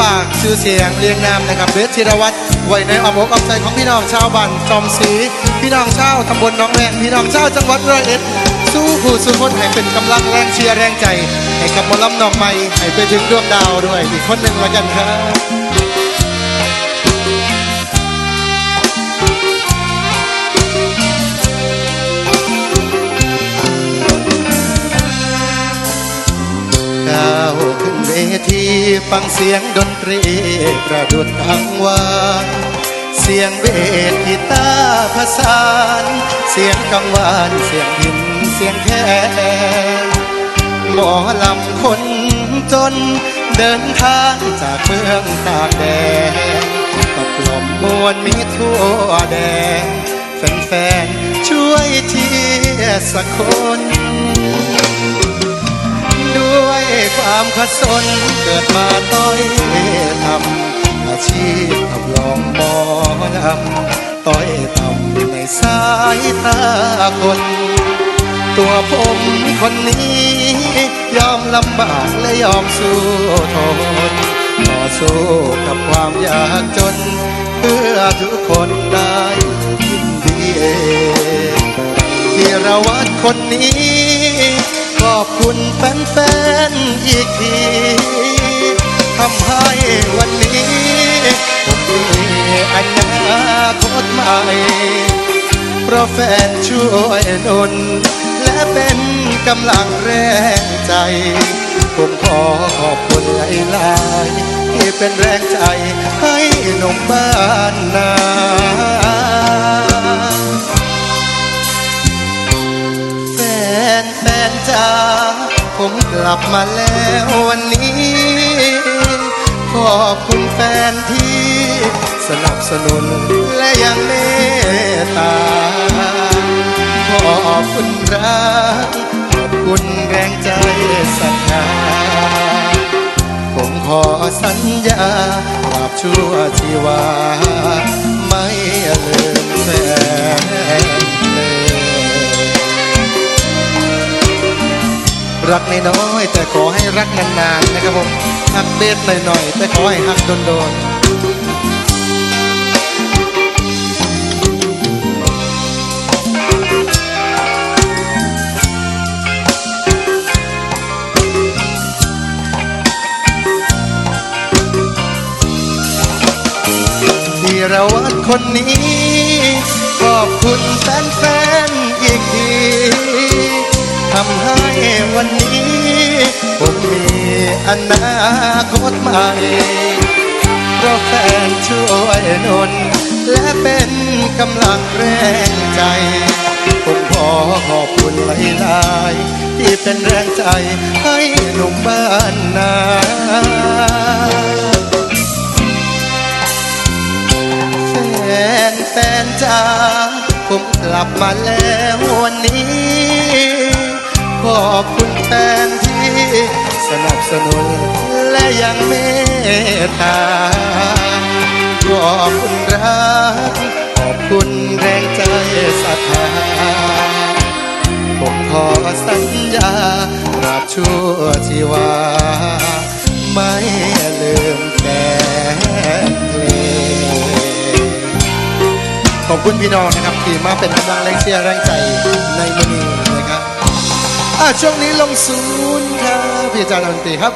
ฝากชื่อเสียงเรียงนามนะครับเบสธีรวัตรไว้ในอ้อมอกอ้อมใจของพี่น้องชาวบ้านจอมศรีพี่น้องชาวตำบลหนองแวงพี่น้องชาวจังหวัดร้อยเอ็ด สู้ผู้สู้คนให้เป็นกำลังแรงเชียร์แรงใจ ให้กับมอลำหนองใหม่ให้ไปถึงดวงดาวด้วยอีกคนหนึ่งละกันครับ ฟังเสียงดนตรีประดุดอังวานเสียงเวทกีตาร์ผสาน เสียงกังวานเสียงหินเสียงแคนหมอลำคนจนเดินทางจากเมืองตากแดนตกลมมวลมีทั่วแดนแฟนๆช่วยเชียร์สักคนามขัดสนเกิดมาต้อยทำอาชีพขับลองหมอลำต้อยตำในสายตาคน ตัวผมคนนี้ ยอมลำบากและยอมสู้ทนต่อสู้กับความยากจน เพื่อทุกคนได้ยินดีธีรวัตรคนนี้ ขอบคุณแฟน ทีทำให้วันนี้ผมมีอนาคตใหม่เพราะแฟนช่วยนนและเป็นกำลังแรงใจ ผมขอขอบคุณหลายๆที่เป็นแรงใจให้หนุ่มบ้านนา ผมกลับมาแล้ววันนี้ ขอบคุณแฟนที่สนับสนุนและยังเมตตา ขอบคุณรักขอบคุณแรงใจศรัทธาผมขอสัญญาตราบชั่วชีวา ไม่ รักน้อยแต่ขอให้รักนานๆนะครับผมหักเบ็ดหน่อยๆแต่ขอให้หักโดนๆที่เราวัดคนนี้ ขอบคุณแฟนๆอีกทีทำให้ วันนี้ผมมีอนาคตใหม่เพราะแฟนช่วยนน และเป็นกำลังแรงใจ ผมขอขอบคุณหลายๆที่เป็นแรงใจให้หนุ่มบ้านนาแฟนแฟนจ้าผมกลับมาแล้ววันนี้ อบคุณแฟนที่สนับสนุนและยังเมตตา ขอบคุณรัก ขอบคุณแรงใจศรัทธา ผมขอสัญญาตราบชั่วชีวา ไม่ลืมแฟนเพลงขอบคุณพี่น้องนะครับ ที่มาเป็นกำลังแรงเชียร์แรงใจในมือนี้ ช่วงนี้ลงศูนย์ครับพี่อาจารย์ดนตรีครับ